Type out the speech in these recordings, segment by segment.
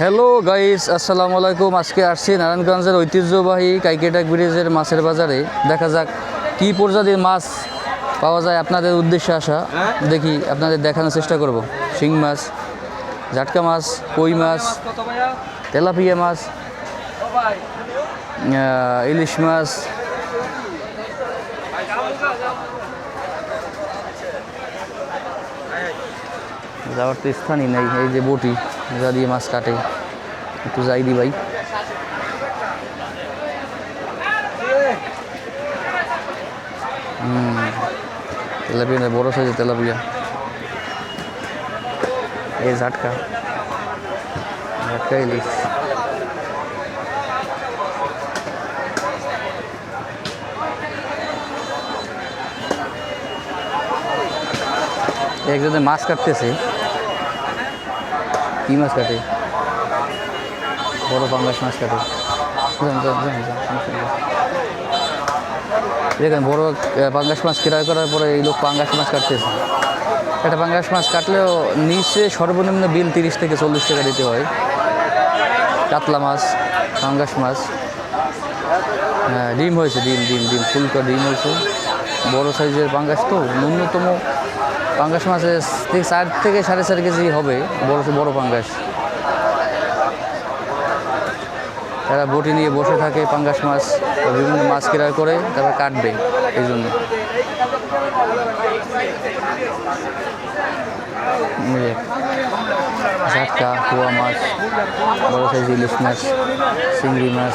Hello guys আসসালামু আলাইকুম আজকে আসছি নারায়ণগঞ্জের ঐতিহ্যবাহী কাইকেটাক ব্রিজের মাছের বাজারে। দেখা যাক কী প্রজাতির মাছ পাওয়া যায় আপনাদের উদ্দেশ্যে আসা। দেখি আপনাদের দেখানোর চেষ্টা করব। শিং মাছ জাটকা মাছ কই মাছ তেলাপিয়া মাছ ইলিশ মাছ। যাওয়ার তো স্থানই নেই এই যে বটি। যা দিয়ে মাছ কাটে একটু যাই দি ভাই। হুম তেলাপিয়া না, বড় সাইজের তেলাপিয়া। এই ঝাটকা। ঝাটকা ইলিশ একজনে মাছ কাটতেছে। কি মাছ কাটে? বড় পাঙ্গাস মাছ কাটে। দেখেন, বড় পাঙ্গাস মাছ ক্রয় করার পরে এই লোক পাঙ্গাস মাছ কাটতেছে। একটা পাঙ্গাস মাছ কাটলেও নিচে সর্বনিম্ন বিল তিরিশ থেকে চল্লিশ টাকা দিতে হয়। কাতলা মাছ, পাঙ্গাস মাছ। হ্যাঁ ডিম হয়েছে, ডিম ডিম ডিম ফুলকা ডিম হয়েছে। বড় সাইজের পাঙ্গাস তো, ন্যূনতম পাঙ্গাস মাছের চার থেকে সাড়ে চার কেজি হবে, বড় বড় পাঙ্গাস। তারা বটি নিয়ে বসে থাকে পাঙ্গাস মাছ বিভিন্ন মাছ ক্রয় করে তারপর কাটবে এই জন্য। ঝাটকা, কুয়া মাছ, বড় সাইজ ইলিশ মাছ, চিংড়ি মাছ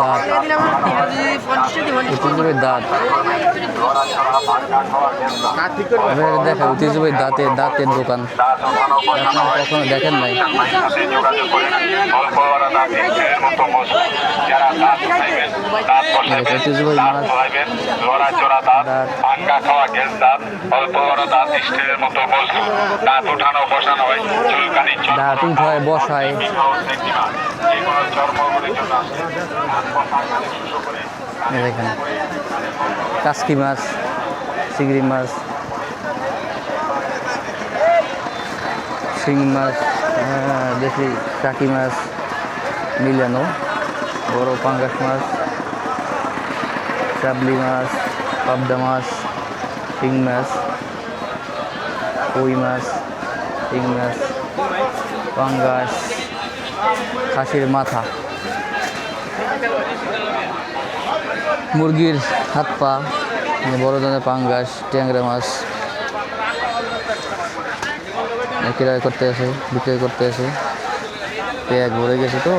দাঁত। ঐতিহ্যবাহী দাঁত। আপনারা দেখা ঐতিহ্যবাহী দাঁতের দাঁতের দোকান। আপনারা কখনো দেখেন নাই? ঐতিহ্যবাহী মাছ দাঁত দাঁত দাঁত দাঁত। হয় দাঁত উঠায় বসায়। দেখেন, কাসকি মাছ, চিংড়ি মাছ শিং মাছ দেখি টাকি মাছ, মিলানো, বড় পাঙ্গাস মাছ, চাবলি মাছ, পাবদা মাছ, শিং মাছ, কই মাছ, শিং মাছ, পাঙ্গাস, খাসির মাথা। মুরগির হাত পা মানে বড় ধরনের পাঙ্গাস, ট্যাংরা মাছ ক্রয় করতে আসে, বিক্রয় করতে আসে। পেঁয়াজ ভরে গেছে তো,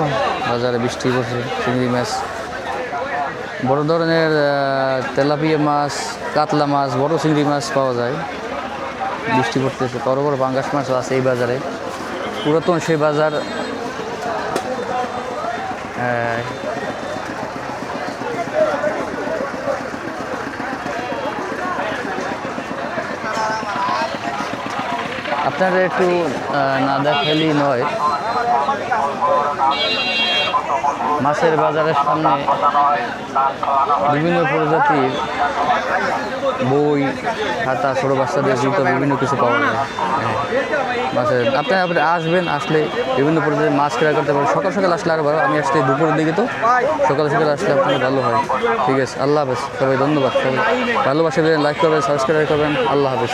বাজারে বৃষ্টি পড়ছে, চিংড়ি মাছ। বড় ধরনের তেলাপিয়া মাছ, কাতলা মাছ, বড় চিংড়ি মাছ পাওয়া যায়। বৃষ্টি পড়তেছে, বড় বড় পাঙ্গাস মাছও আছে এই বাজারে। পুরাতন সেই বাজার আপনারা একটু না দেখালেই নয়। মাছের বাজারের সামনে বিভিন্ন প্রজাতির বই, খাতা, ছোটো বাচ্চাদের জুতো, বিভিন্ন কিছু পাওয়া যায়। হ্যাঁ। মাছের আপনারা আপনি আসবেন, আসলে বিভিন্ন প্রজাতির মাছ ক্রয় করতে পারেন সকাল সকাল আসলে আরও ভালো, আমি আসলে দুপুরের দিকে তো। সকাল সকাল আসলে আপনার ভালো হয়। ঠিক আছে, আল্লাহ হাফেজ, সবাই ধন্যবাদ, সবাই। ভালোবাসা দেবেন লাইক করবেন সাবস্ক্রাইব করবেন, আল্লাহ হাফেজ।